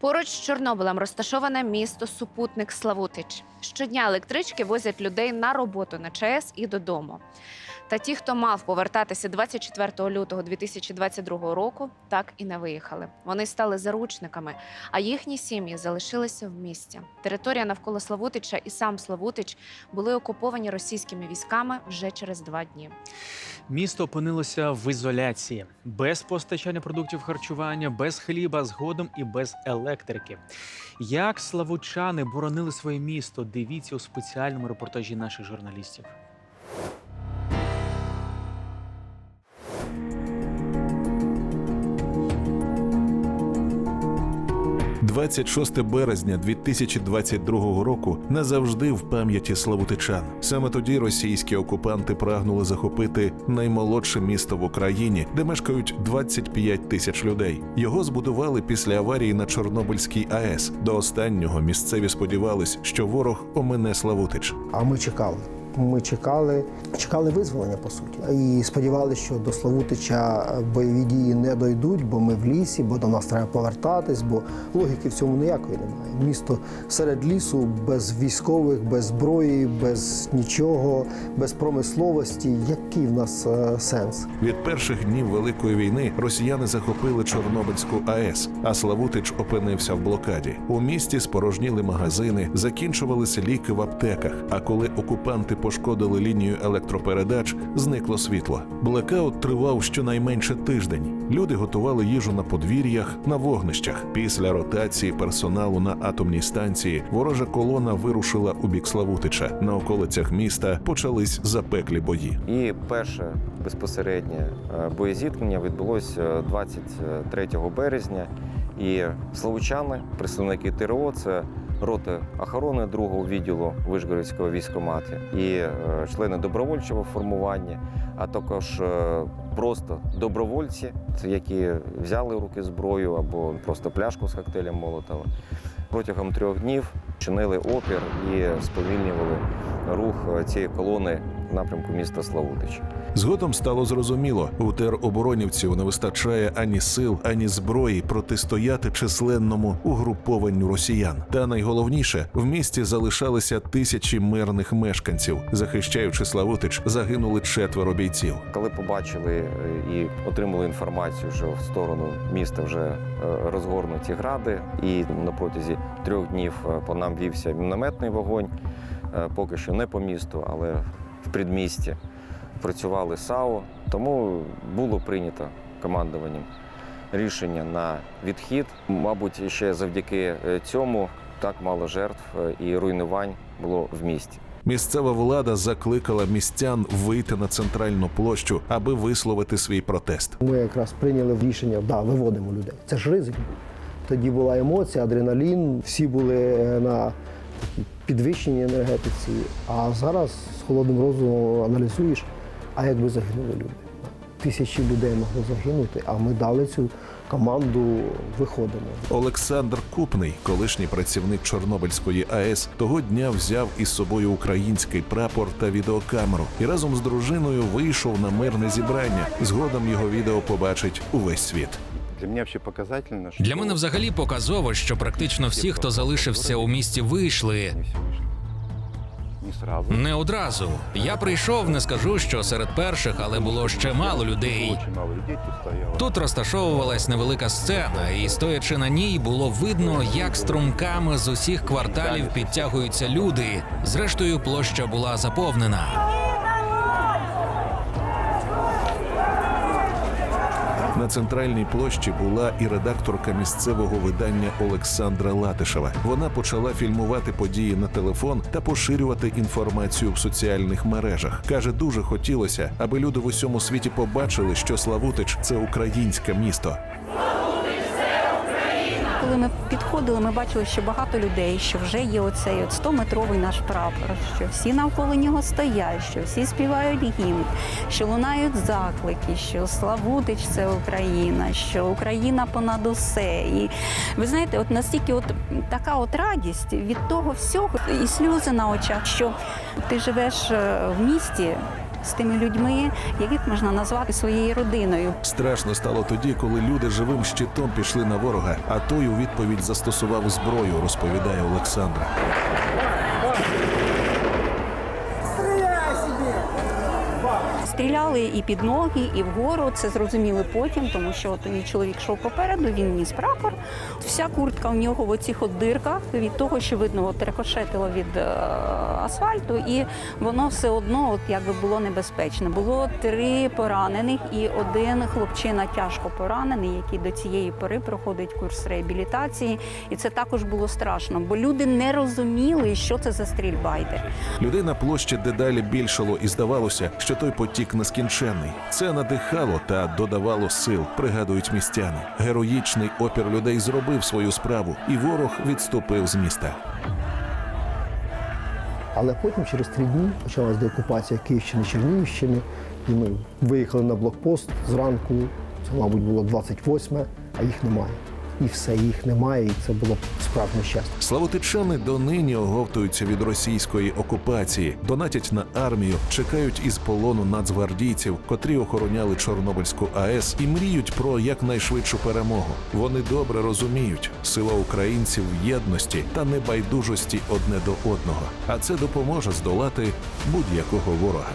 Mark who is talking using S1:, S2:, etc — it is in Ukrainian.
S1: Поруч з Чорнобилем розташоване місто Супутник Славутич. Щодня електрички возять людей на роботу на ЧАЕС і додому. Та ті, хто мав повертатися 24 лютого 2022 року, так і не виїхали. Вони стали заручниками, а їхні сім'ї залишилися в місті. Територія навколо Славутича і сам Славутич були окуповані російськими військами вже через два дні.
S2: Місто опинилося в ізоляції, без постачання продуктів харчування, без хліба, згодом і без електрики. Як славучани боронили своє місто? Дивіться у спеціальному репортажі наших журналістів.
S3: 26 березня 2022 року назавжди в пам'яті славутичан. Саме тоді російські окупанти прагнули захопити наймолодше місто в Україні, де мешкають 25 тисяч людей. Його збудували після аварії на Чорнобильській АЕС. До останнього місцеві сподівались, що ворог омине Славутич.
S4: А ми чекали. Ми чекали, чекали визволення по суті. І сподівалися, що до Славутича бойові дії не дойдуть, бо ми в лісі, бо до нас треба повертатись, бо логіки в цьому ніякої немає. Місто серед лісу, без військових, без зброї, без нічого, без промисловості. Який в нас е, сенс?
S3: Від перших днів Великої війни росіяни захопили Чорнобильську АЕС, а Славутич опинився в блокаді. У місті спорожніли магазини, закінчувалися ліки в аптеках. А коли окупанти пошкодили лінію електропередач, зникло світло. Блекаут тривав щонайменше тиждень. Люди готували їжу на подвір'ях, на вогнищах. Після ротації персоналу на атомній станції ворожа колона вирушила у бік Славутича. На околицях міста почались запеклі бої.
S5: І перше безпосереднє е, боєзіткнення відбулося 23 березня. І славучани, представники ТРО, це роти охорони другого відділу Вишгородського військомату і е, члени добровольчого формування, а також е, просто добровольці, які взяли в руки зброю або просто пляшку з коктейлем Молотова. Протягом трьох днів чинили опір і сповільнювали рух е, цієї колони в напрямку міста Славутич.
S3: Згодом стало зрозуміло, у тероборонівців не вистачає ані сил, ані зброї протистояти численному угрупованню росіян. Та найголовніше в місті залишалися тисячі мирних мешканців. Захищаючи Славутич, загинули четверо бійців.
S5: Коли побачили е, і отримали інформацію, що в сторону міста вже е, розгорнуті гради, і на протязі трьох днів е, по нам вівся мінометний вогонь, поки що не по місту, але в предмісті працювали САУ. Тому було прийнято командуванням рішення на відхід. Мабуть, ще завдяки е, цьому так мало жертв е, і руйнувань було в місті.
S3: Місцева влада закликала містян вийти на центральну площу, аби висловити свій протест.
S4: Ми якраз прийняли рішення, да, виводимо людей. Це ж ризик. Тоді була емоція, адреналін, всі були е, на підвищеній енергетиці. А зараз з холодним розумом аналізуєш, а якби загинули люди. Тисячі людей могло загинути, а ми дали цю команду виходимо.
S3: Олександр Купний, колишній працівник Чорнобильської АЕС, того дня взяв із собою український прапор та відеокамеру і разом з дружиною вийшов на мирне зібрання. Згодом його відео побачить увесь світ.
S6: Для мене показательно, що
S7: Для мене взагалі показово, що практично всі, хто залишився у місті, вийшли
S6: не
S7: одразу. Я прийшов, не скажу, що серед перших, але було ще мало людей.
S6: Тут
S7: розташовувалась невелика сцена, і стоячи на ній, було видно, як струмками з усіх кварталів підтягуються люди. Зрештою, площа була заповнена.
S3: Центральній площі була і редакторка місцевого видання Олександра Латишева. Вона почала фільмувати події на телефон та поширювати інформацію в соціальних мережах. каже, дуже хотілося, аби люди в усьому світі побачили, що Славутич це українське місто.
S8: Коли ми підходили, ми бачили, що багато людей, що вже є оцей от 100-метровий наш прапор, що всі навколо нього стоять, що всі співають гімн, що лунають заклики, що Славутич це Україна, що Україна понад усе. І ви знаєте, от настільки от така от радість від того всього і сльози на очах, що ти живеш е, в місті. З тими людьми, яких можна назвати своєю родиною.
S3: Страшно стало тоді, коли люди живим щитом пішли на ворога, а той у відповідь застосував зброю, розповідає Олександра.
S8: Стріляли і під ноги, і вгору. Це зрозуміли потім, тому що той чоловік йшов попереду, він ніс прапор. Вся куртка у нього в оцих от дирках від того, що видно, от рикошетило від е, асфальту, і воно все одно, от якби було небезпечно. Було три поранених і один хлопчина тяжко поранений, який до цієї пори проходить курс реабілітації. І це також було страшно, бо люди не розуміли, що це за стрільба йде.
S3: Людей на площі дедалі більшало, і здавалося, що той потік нескінченний. Це надихало та додавало сил, пригадують містяни. Героїчний опір людей зробив свою справу, і ворог відступив з міста.
S4: Але потім, через три дні, почалась деокупація Київщини, Чернігівщини, і ми виїхали на блокпост зранку. Це, мабуть, було 28, а їх немає. І все, їх немає, і це було справжнє щастя.
S3: Славутичани донині оговтуються від російської окупації, донатять на армію, чекають із полону нацгвардійців, котрі охороняли Чорнобильську АЕС і мріють про якнайшвидшу перемогу. Вони добре розуміють сила українців в єдності та небайдужості одне до одного, а це допоможе здолати будь-якого ворога.